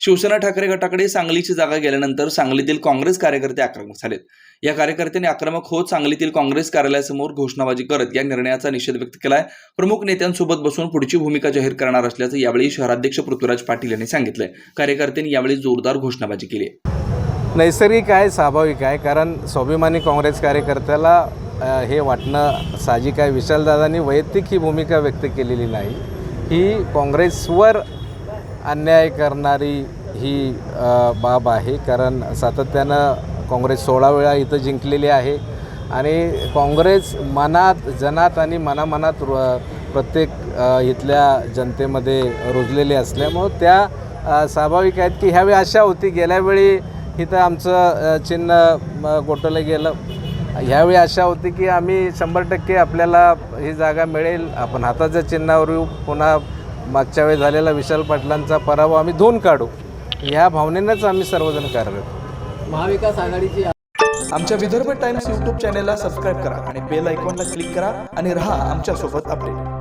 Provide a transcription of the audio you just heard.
शिवसेना ठाकरे गटाकडे सांगलीची जागा गेल्यानंतर सांगलीतील काँग्रेस कार्यकर्ते आक्रमक झालेत. या कार्यकर्त्यांनी आक्रमक होत सांगलीतील काँग्रेस कार्यालयासमोर घोषणाबाजी करत या निर्णयाचा निषेध व्यक्त केलाय. प्रमुख नेत्यांसोबत बसून पुढची भूमिका जाहीर करणार असल्याचं यावेळी शहराध्यक्ष पृथ्वीराज पाटील यांनी सांगितलंय. कार्यकर्त्यांनी यावेळी जोरदार घोषणाबाजी केली नैसर्गिक आहे स्वाभाविक आहे कारण स्वाभिमानी काँग्रेस कार्यकर्त्याला हे वाटणं साहजिक आहे. विशालदादांनी वैयक्तिक ही भूमिका व्यक्त केलेली नाही. ही काँग्रेसवर अन्याय करणारी ही बाब आहे. कारण सातत्यानं काँग्रेस सोळा वेळा इथं जिंकलेली आहे. आणि काँग्रेस मनात जनात आणि मनामनात प्रत्येक इथल्या जनतेमध्ये रुजलेली असल्यामुळं त्या स्वाभाविक आहेत की ह्यावेळी आशा होती. गेल्या वेळी इथं आमचं चिन्ह गोठवलं गेलं. ह्यावेळी आशा होती की आम्ही शंभर टक्के आपल्याला ही जागा मिळेल. आपण हाताच्या चिन्हावर येऊ. पुन्हा मागच्या वेळी झालेला विशाल पाटलांचा पराभव आम्ही धुवून काढू. ह्या भावनेनंच आम्ही सर्वजण कार्यरत महाविकास आघाडीची आमच्या विदर्भ टाइम्स युट्यूब चॅनेलला सबस्क्राईब करा आणि बेल आयकॉनला क्लिक करा आणि रहा आमच्यासोबत अपडेट